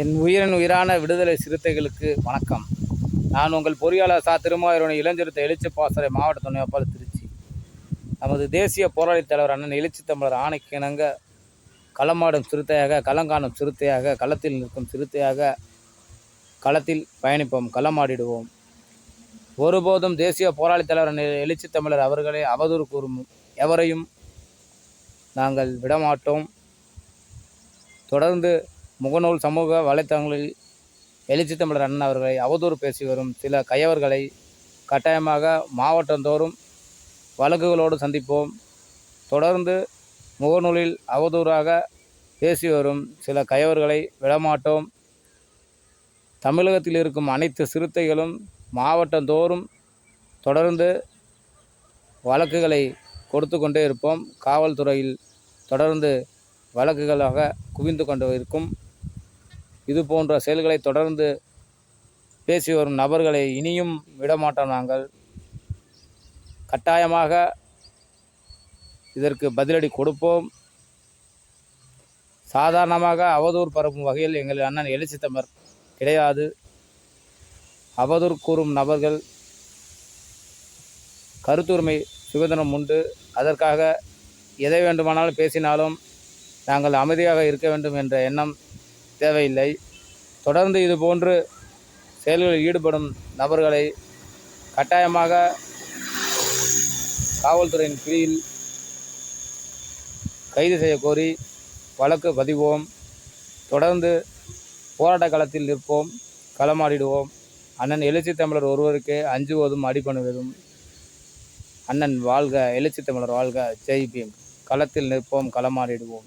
என் உயிரின் உயிரான விடுதலை சிறுத்தைகளுக்கு வணக்கம். நான் உங்கள் பொறியாளர் சா. திருமாவூரணி இளஞ்சிருத்த எழுச்சி பாசறை மாவட்ட துணைப்பாளர் திருச்சி. நமது தேசிய போராளித் தலைவர் அண்ணன் எழுச்சி தமிழர் ஆணைக்கிணங்க களமாடும் சிறுத்தையாக களங்காணும் சிறுத்தையாக களத்தில் நிற்கும் சிறுத்தையாக களத்தில் பயணிப்போம் களமாடிடுவோம். ஒருபோதும் தேசிய போராளித் தலைவர் அண்ணன் எழுச்சி தமிழர் அவர்களை அவதூறு கூறும் எவரையும் நாங்கள் விடமாட்டோம். தொடர்ந்து முகநூல் சமூக வலைத்தளங்களில் எழுச்சி தமிழர் அண்ணன் அவர்களை அவதூறு பேசி வரும் சில கயவர்களை கட்டாயமாக மாவட்டந்தோறும் வழக்குகளோடு சந்திப்போம். தொடர்ந்து முகநூலில் அவதூறாக பேசி வரும் சில கயவர்களை விடமாட்டோம். தமிழகத்தில் இருக்கும் அனைத்து சிறுத்தைகளும் மாவட்டந்தோறும் தொடர்ந்து வழக்குகளை கொடுத்து கொண்டே இருப்போம். காவல்துறையில் தொடர்ந்து வழக்குகளாக குவிந்து கொண்டு இருக்கும். இது போன்ற செயல்களை தொடர்ந்து பேசி வரும் நபர்களை இனியும் விடமாட்டோம் நாங்கள். கட்டாயமாக இதற்கு பதிலடி கொடுப்போம். சாதாரணமாக அவதூறு பரப்பும் வகையில் எங்கள் அண்ணன் எழுச்சித்தமர் கிடையாது. அவதூறு கூறும் நபர்கள் கருத்துரிமை சுதந்திரம் உண்டு. அதற்காக எதை வேண்டுமானாலும் பேசினாலும் நாங்கள் அமைதியாக இருக்க வேண்டும் என்ற எண்ணம் தேவையில்லை. தொடர்ந்து இது போன்று செயல்களில் ஈடுபடும் நபர்களை கட்டாயமாக காவல்துறையின் பிடியில் கைது செய்ய கோரி வழக்கு பதிவோம். தொடர்ந்து போராட்ட களத்தில் நிற்போம். களமாடிடுவோம். அண்ணன் எழுச்சி தமிழர் ஒருவருக்கே அஞ்சுவதும் அடிபணுவதும் அண்ணன் வாழ்க எழுச்சி தமிழர் வாழ்க. ஜெய் பீம். களத்தில் நிற்போம் களமாடிடுவோம்.